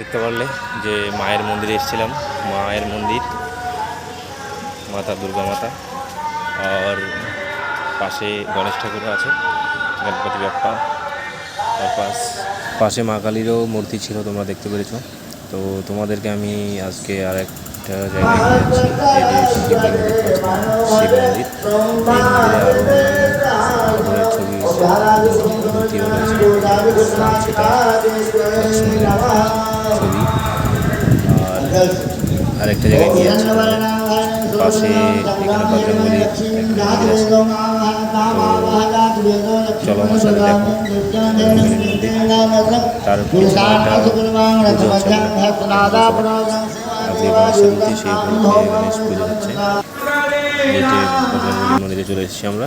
দেখতে পারলে যে মায়ের মন্দিরে এসেছিলাম। মায়ের মন্দির মাতা দুর্গা মাতা। আর পাশে গণেশ ঠাকুর আছে গণপতি বাপ্পা পাশ, পাশে মা কালীরও মূর্তি ছিল, তোমরা দেখতে পেরেছ। তো তোমাদেরকে আমি আজকে আর একটা জায়গায় নিয়ে যাচ্ছি আর আরেকটা জায়গায় নিয়ে যাচ্ছি, পাশে এখানে চলো আমার সাথে দেখো তার পিছনে একটা পুজো হচ্ছে আজকে গণেশ চতুর্থী সেই গণেশ পুজো হচ্ছে। এই যে বজরঙ্গলী মন্দিরে চলে এসেছি আমরা।